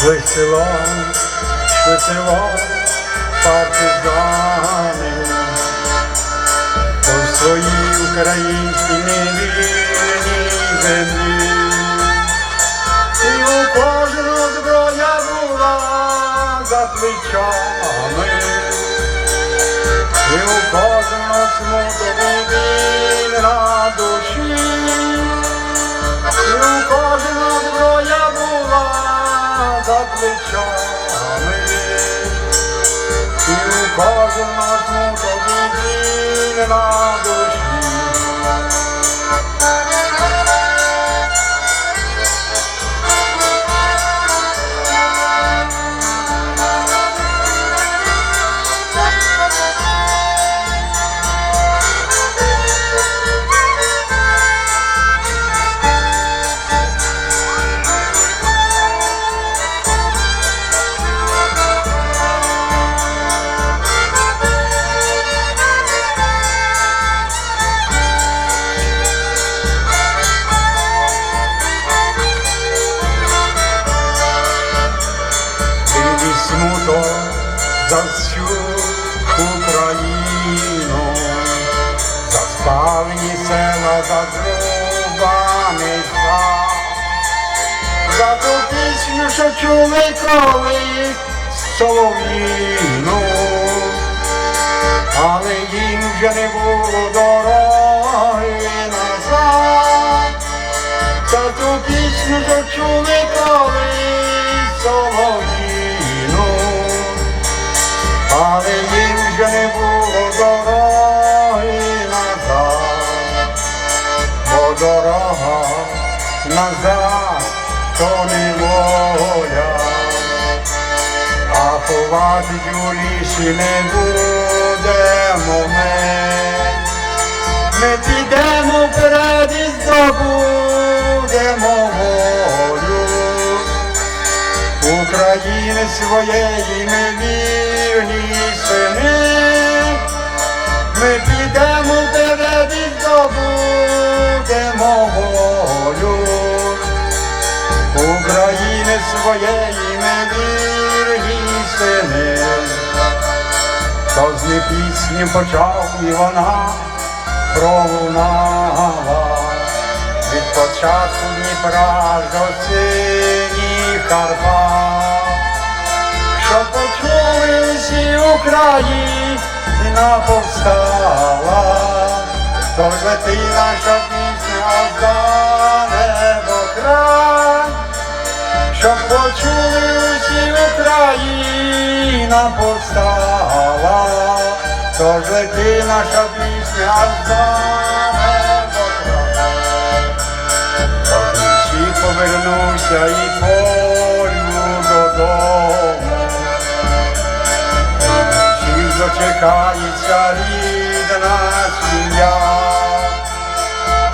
Шли селом, партизани, по своїй українській невільній землі. І у кожного зброя була за плечами, і у кожного біль на душі, за плечами, і у кожного смуток за всю Україну, за спавні села, за зрубаний сад, за ту пісню, що чули колись солов'їну, але їм вже не було дороги дорога назад то не воля, а ховати лісі не будемо ми. Ми підемо вперед і здобудемо волю України своєї ми вірні сини. Ми підемо Своєї вірні сини. То з не пісню почав і вона пролунала. Від початку Дніпра до синіх Карпат, що почули усі Україна повстала, тож лети наша пісня Україна повстала, тож лети наша пісня. Тож всі повернуся і полю додому, всіх дочекається рідна сім'я.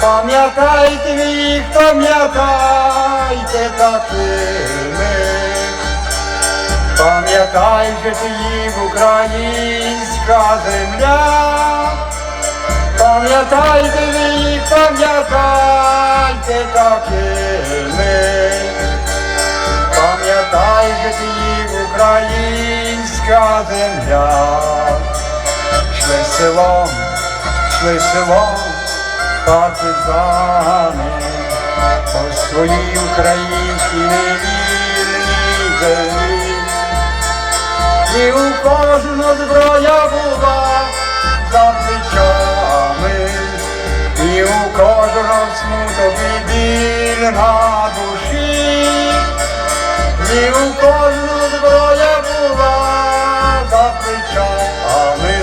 Пам'ятайте їх, пам'ятайте такими, пам'ятай же їм українська земля, пам'ятайте їх, пам'ятайте такими, пам'ятай же їм українська земля, шли селом, шли селом партизани по своїй українській невільній землі. Кожного зброя була за плечами, і у кожного смуток і біль на душі, і у кожного зброя була за плечами,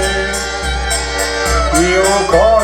і у кожного